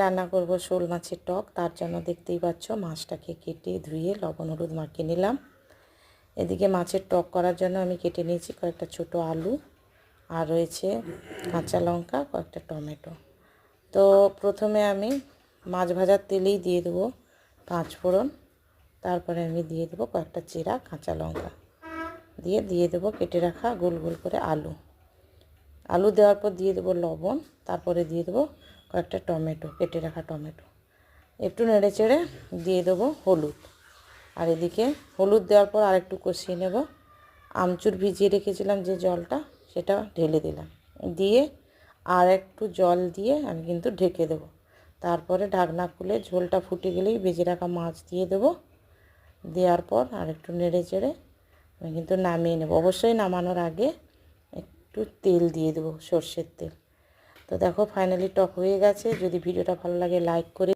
রান্না করব শোল মাছের টক। তার জন্য দেখতেই পাচ্ছ মাছটাকে কেটে ধুয়ে লবণ, হলুদ মাখিয়ে নিলাম। এদিকে মাছের টক করার জন্য আমি কেটে নিয়েছি কয়েকটা ছোট আলু আর রয়েছে কাঁচা লঙ্কা, কয়েকটা টমেটো। তো প্রথমে আমি মাছ ভাজার তেলেই দিয়ে দেবো পাঁচ ফোড়ন। তারপরে আমি দিয়ে দেবো কয়েকটা চেরা, কাঁচা লঙ্কা। দিয়ে দিয়ে দেবো কেটে রাখা গোল গোল করে আলু। আলু দেওয়ার পর দিয়ে দেবো লবণ, তারপরে দিয়ে দেবো কয়েকটা টমেটো, কেটে রাখা টমেটো। একটু নেড়ে চেড়ে দিয়ে দেবো হলুদ। আর এদিকে হলুদ দেওয়ার পর আরেকটু কষিয়ে নেব। আমচুর ভিজিয়ে রেখেছিলাম যে জলটা, সেটা ঢেলে দিলাম। দিয়ে আর একটু জল দিয়ে আমি কিন্তু ঢেকে দেবো। তারপরে ঢাকনা খুলে ঝোলটা ফুটে গেলেই ভেজে রাখা মাছ দিয়ে দেবো। দেওয়ার পর আর একটু নেড়ে চেড়ে আমি কিন্তু নামিয়ে নেব। অবশ্যই নামানোর আগে একটু তেল দিয়ে দেবো সর্ষের তেল। তো দেখো ফাইনালি টক হয়ে গেছে। যদি ভিডিওটা ভালো লাগে লাইক করে